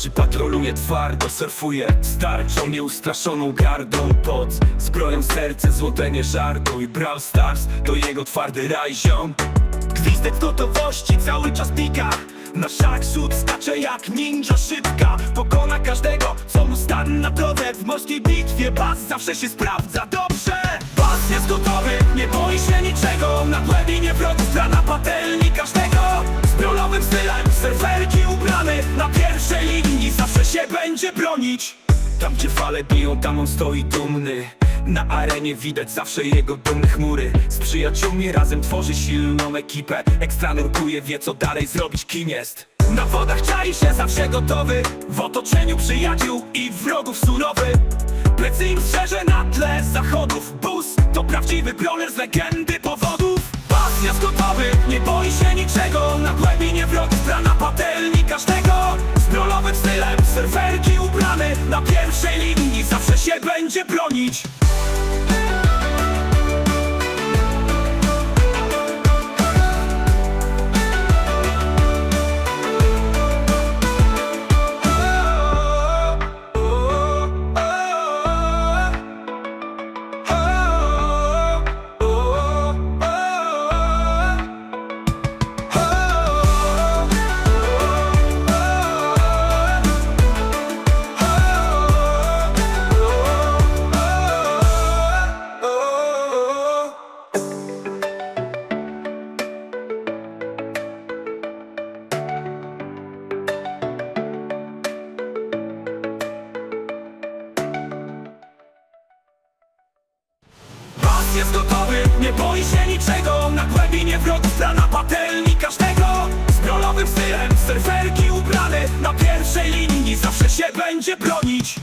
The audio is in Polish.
twarzy patroluje twardo Surfuje starczą nieustraszoną gardą Pod zbroją serce złote nie żartuj. Brawl Stars to jego twardy raj ziom. Gwizdek gotowości cały czas pika. Na szach szut skacze jak ninja szybka. Pokona każdego, co mu stanę na drodze. W morskiej bitwie bas zawsze się sprawdza dobrze. Bas jest gotowy, nie boi się niczego. Na głębinie wrogów strana patelni każdego. Z brolowym stylem, surferki Na pierwszej linii zawsze się będzie bronić. Tam gdzie fale biją, tam on stoi dumny. Na arenie widać zawsze jego dumne chmury. Z przyjaciółmi razem tworzy silną ekipę. Ekstra nurkuje, wie co dalej zrobić, kim jest. Na wodach czai się zawsze gotowy. W otoczeniu przyjaciół i wrogów surowy. Plecy im strzeże na tle zachodów. Bus to prawdziwy brawler z legendy powodów. Pas jest gotowy, nie boi się niczego. Na głębinie wrogów stylem, surferki ubrany Na pierwszej linii zawsze się będzie bronić Pas jest gotowy, nie boi się niczego. Na głębinie wrogów strana patelni każdego. Z brolowym stylem, surferki ubrany. Na pierwszej linii zawsze się będzie bronić